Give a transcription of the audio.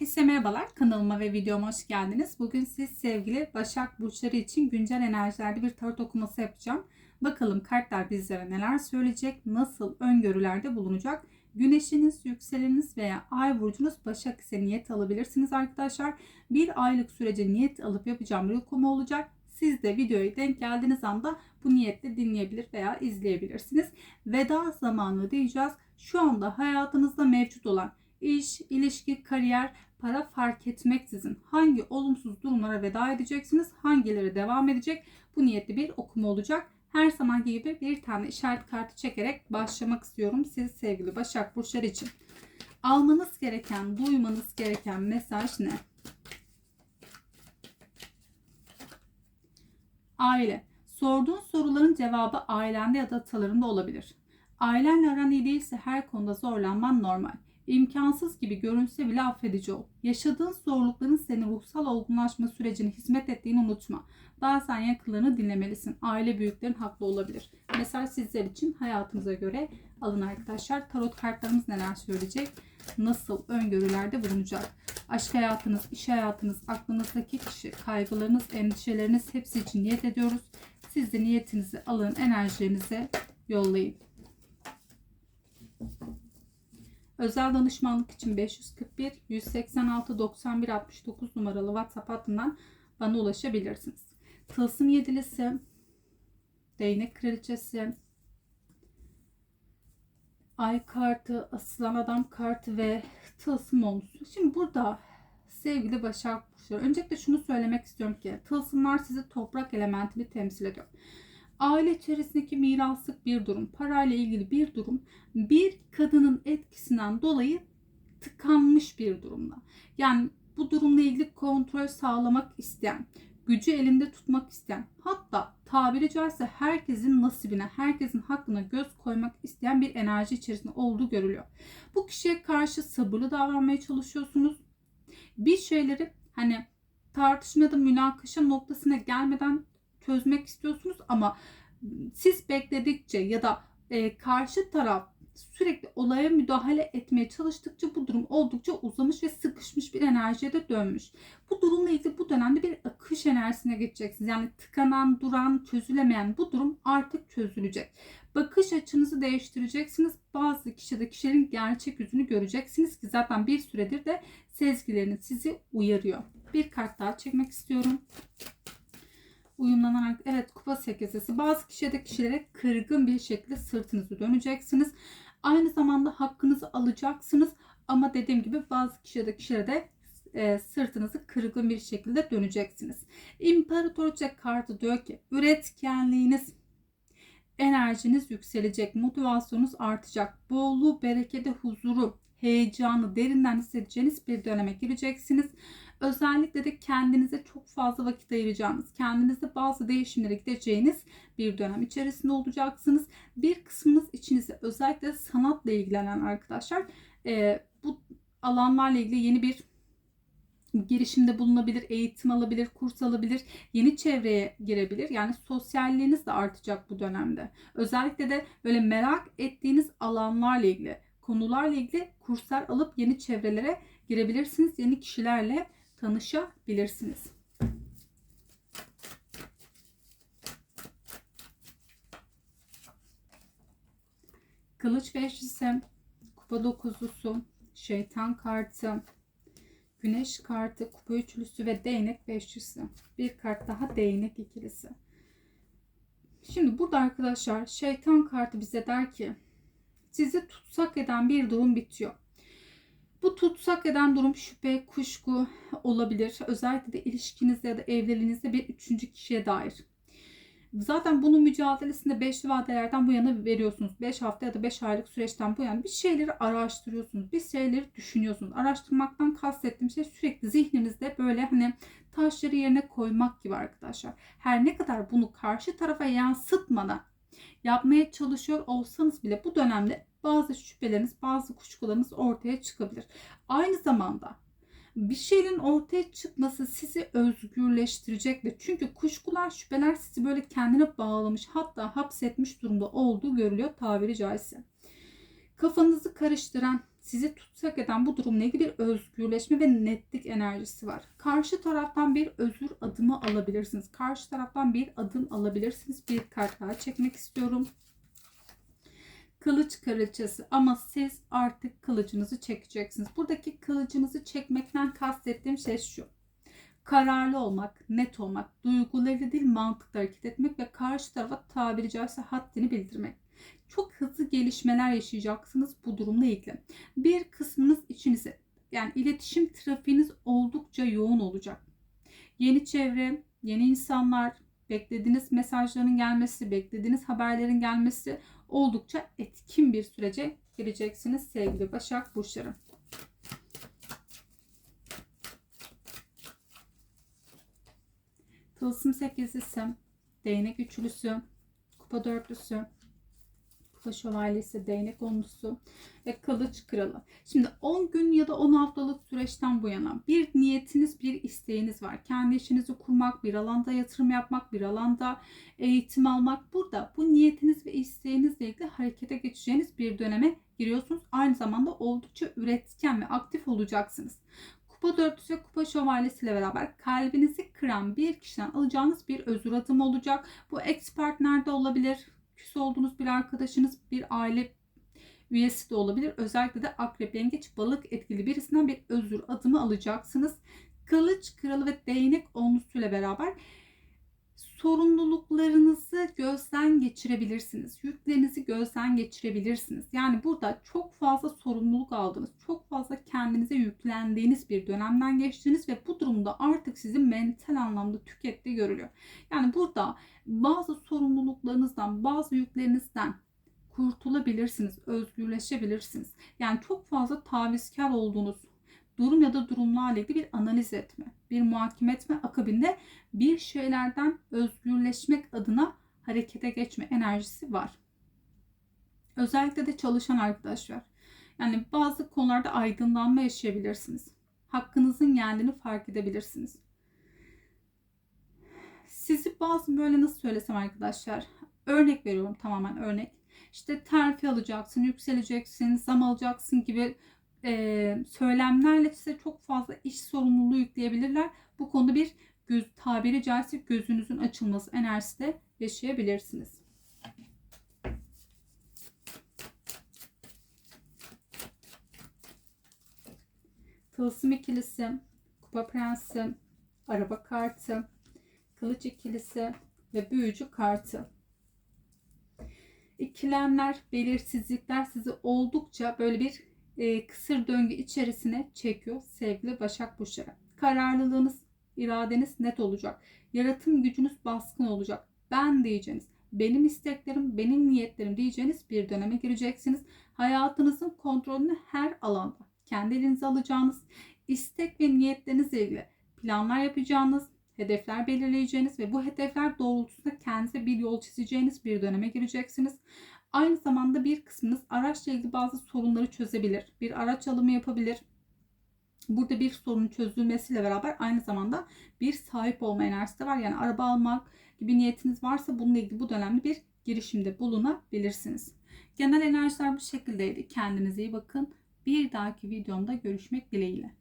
Herkese merhabalar. Kanalıma ve videoma hoş geldiniz. Bugün siz sevgili Başak Burçları için güncel enerjilerde bir tarot okuması yapacağım. Bakalım kartlar bizlere neler söyleyecek, nasıl öngörülerde bulunacak. Güneşiniz, yükseleniniz veya ay burcunuz Başak ise niyet alabilirsiniz arkadaşlar. Bir aylık sürece niyet alıp yapacağım bir okuma olacak. Siz de videoya denk geldiğiniz anda bu niyetle dinleyebilir veya izleyebilirsiniz. Veda zamanı diyeceğiz. Şu anda hayatınızda mevcut olan iş, ilişki, kariyer, para fark etmeksizin hangi olumsuz durumlara veda edeceksiniz, hangileri devam edecek bu niyetli bir okuma olacak. Her zamanki gibi bir tane işaret kartı çekerek başlamak istiyorum siz sevgili Başak Burçları için. Almanız gereken, duymanız gereken mesaj ne? Aile. Sorduğun soruların cevabı ailende ya da atalarında olabilir. Ailenle aran iyi değilse her konuda zorlanman normal. İmkansız gibi görünse bile affedici ol. Yaşadığın zorlukların senin ruhsal olgunlaşma sürecine hizmet ettiğini unutma. Bazen yakınlarını dinlemelisin. Aile büyüklerin haklı olabilir. Mesaj sizler için hayatınıza göre alın arkadaşlar. Tarot kartlarımız neler söyleyecek? Nasıl öngörülerde bulunacak? Aşk hayatınız, iş hayatınız, aklınızdaki kişi, kaygılarınız, endişeleriniz hepsi için niyet ediyoruz. Siz de niyetinizi alın, enerjilerinize yollayın. Özel danışmanlık için 541 186 91 69 numaralı WhatsApp hattından bana ulaşabilirsiniz. Tılsım yedilisi, değnek kraliçesi, ay kartı, asılan adam kartı ve tılsım olmuşsun. Şimdi burada sevgili Başak Burçları öncelikle şunu söylemek istiyorum ki tılsımlar sizi toprak elementini temsil ediyor aile içerisindeki miraslık bir durum, parayla ilgili bir durum, bir kadının etkisinden dolayı tıkanmış bir durumda. Yani bu durumla ilgili kontrol sağlamak isteyen, gücü elinde tutmak isteyen, hatta tabiri caizse herkesin nasibine, herkesin hakkına göz koymak isteyen bir enerji içerisinde olduğu görülüyor. Bu kişiye karşı sabırlı davranmaya çalışıyorsunuz. Bir şeyleri hani tartışmada münakaşa noktasına gelmeden çözmek istiyorsunuz ama siz bekledikçe ya da e, karşı taraf sürekli olaya müdahale etmeye çalıştıkça bu durum oldukça uzamış ve sıkışmış bir enerjiye de dönmüş. Bu durumla ilgili bu dönemde bir akış enerjisine geçeceksiniz. Yani tıkanan, duran, çözülemeyen bu durum artık çözülecek. Bakış açınızı değiştireceksiniz. Bazı kişide kişilerin gerçek yüzünü göreceksiniz ki zaten bir süredir de sezgileriniz sizi uyarıyor. Bir kart daha çekmek istiyorum uyumlanan evet kupa sekizesi bazı kişide kişilere kırgın bir şekilde sırtınızı döneceksiniz. Aynı zamanda hakkınızı alacaksınız ama dediğim gibi bazı kişide kişilere de e, sırtınızı kırgın bir şekilde döneceksiniz. İmparatorca kartı diyor ki üretkenliğiniz enerjiniz yükselecek, motivasyonunuz artacak, bolluğu, bereketi, huzuru, heyecanı derinden hissedeceğiniz bir döneme gireceksiniz. Özellikle de kendinize çok fazla vakit ayıracağınız, kendinizde bazı değişimlere gideceğiniz bir dönem içerisinde olacaksınız. Bir kısmınız içinizde özellikle sanatla ilgilenen arkadaşlar e, bu alanlarla ilgili yeni bir girişimde bulunabilir, eğitim alabilir, kurs alabilir, yeni çevreye girebilir. Yani sosyalliğiniz de artacak bu dönemde. Özellikle de böyle merak ettiğiniz alanlarla ilgili, konularla ilgili kurslar alıp yeni çevrelere girebilirsiniz. Yeni kişilerle tanışabilirsiniz. Kılıç beşlisi, kupa dokuzlusu, şeytan kartı, güneş kartı, kupa üçlüsü ve değnek beşlisi. Bir kart daha değnek ikilisi. Şimdi burada arkadaşlar şeytan kartı bize der ki sizi tutsak eden bir durum bitiyor. Bu tutsak eden durum şüphe, kuşku olabilir. Özellikle de ilişkinizde ya da evliliğinizde bir üçüncü kişiye dair. Zaten bunun mücadelesinde beşli vadelerden bu yana veriyorsunuz. 5 hafta ya da 5 aylık süreçten bu yana bir şeyleri araştırıyorsunuz. Bir şeyleri düşünüyorsunuz. Araştırmaktan kastettiğim şey sürekli zihninizde böyle hani taşları yerine koymak gibi arkadaşlar. Her ne kadar bunu karşı tarafa yansıtmadan yapmaya çalışıyor olsanız bile bu dönemde bazı şüpheleriniz, bazı kuşkularınız ortaya çıkabilir. Aynı zamanda bir şeyin ortaya çıkması sizi özgürleştirecektir. Çünkü kuşkular, şüpheler sizi böyle kendine bağlamış hatta hapsetmiş durumda olduğu görülüyor tabiri caizse. Kafanızı karıştıran, sizi tutsak eden bu durumla ilgili bir özgürleşme ve netlik enerjisi var. Karşı taraftan bir özür adımı alabilirsiniz. Karşı taraftan bir adım alabilirsiniz. Bir kart daha çekmek istiyorum. Kılıç kraliçesi ama siz artık kılıcınızı çekeceksiniz. Buradaki kılıcınızı çekmekten kastettiğim şey şu. Kararlı olmak, net olmak, duyguları değil mantıkla hareket etmek ve karşı tarafa tabiri caizse haddini bildirmek. Çok hızlı gelişmeler yaşayacaksınız bu durumla ilgili. Bir kısmınız içinize yani iletişim trafiğiniz oldukça yoğun olacak. Yeni çevre, yeni insanlar, beklediğiniz mesajların gelmesi, beklediğiniz haberlerin gelmesi oldukça etkin bir sürece gireceksiniz sevgili Başak Burçları. Tılsım sekizlisi, değnek üçlüsü, kupa dörtlüsü, kupa şövalyesi, değnek onlusu ve kılıç kralı. Şimdi 10 gün ya da 10 haftalık süreçten bu yana bir niyetiniz, bir isteğiniz var. Kendi işinizi kurmak, bir alanda yatırım yapmak, bir alanda eğitim almak. Burada bu niyetiniz ve isteğinizle ilgili harekete geçeceğiniz bir döneme giriyorsunuz. Aynı zamanda oldukça üretken ve aktif olacaksınız. Kupa dörtlüsü ve kupa şövalyesiyle beraber kalbinizi kıran bir kişiden alacağınız bir özür adımı olacak. Bu ex partnerde olabilir, küs olduğunuz bir arkadaşınız, bir aile üyesi de olabilir. Özellikle de akrep, yengeç, balık etkili birisinden bir özür adımı alacaksınız. Kılıç kralı ve değnek onlusuyla beraber sorumluluklarınızı gözden geçirebilirsiniz. Yüklerinizi gözden geçirebilirsiniz. Yani burada çok fazla sorumluluk aldınız. Çok fazla kendinize yüklendiğiniz bir dönemden geçtiniz ve bu durumda artık sizi mental anlamda tükettiği görülüyor. Yani burada bazı sorumluluklarınızdan, bazı yüklerinizden kurtulabilirsiniz, özgürleşebilirsiniz. Yani çok fazla tavizkar olduğunuz durum ya da durumlarla ilgili bir analiz etme, bir muhakeme etme akabinde bir şeylerden özgürleşmek adına harekete geçme enerjisi var. Özellikle de çalışan arkadaşlar. Yani bazı konularda aydınlanma yaşayabilirsiniz. Hakkınızın yendiğini fark edebilirsiniz. Sizi bazı böyle nasıl söylesem arkadaşlar. Örnek veriyorum tamamen örnek. İşte terfi alacaksın, yükseleceksin, zam alacaksın gibi e, söylemlerle size çok fazla iş sorumluluğu yükleyebilirler. Bu konuda bir göz, tabiri caizse gözünüzün açılması enerjisi de yaşayabilirsiniz. Tılsım ikilisi, kupa prensi, araba kartı, kılıç ikilisi ve büyücü kartı. İkilemler, belirsizlikler sizi oldukça böyle bir e, kısır döngü içerisine çekiyor sevgili Başak Burçları. Kararlılığınız, iradeniz net olacak. Yaratım gücünüz baskın olacak. Ben diyeceğiniz, benim isteklerim, benim niyetlerim diyeceğiniz bir döneme gireceksiniz. Hayatınızın kontrolünü her alanda kendi elinize alacağınız, istek ve niyetlerinizle ilgili planlar yapacağınız, hedefler belirleyeceğiniz ve bu hedefler doğrultusunda kendinize bir yol çizeceğiniz bir döneme gireceksiniz. Aynı zamanda bir kısmınız araçla ilgili bazı sorunları çözebilir. Bir araç alımı yapabilir. Burada bir sorunun çözülmesiyle beraber aynı zamanda bir sahip olma enerjisi de var. Yani araba almak gibi niyetiniz varsa bununla ilgili bu dönemde bir girişimde bulunabilirsiniz. Genel enerjiler bu şekildeydi. Kendinize iyi bakın. Bir dahaki videomda görüşmek dileğiyle.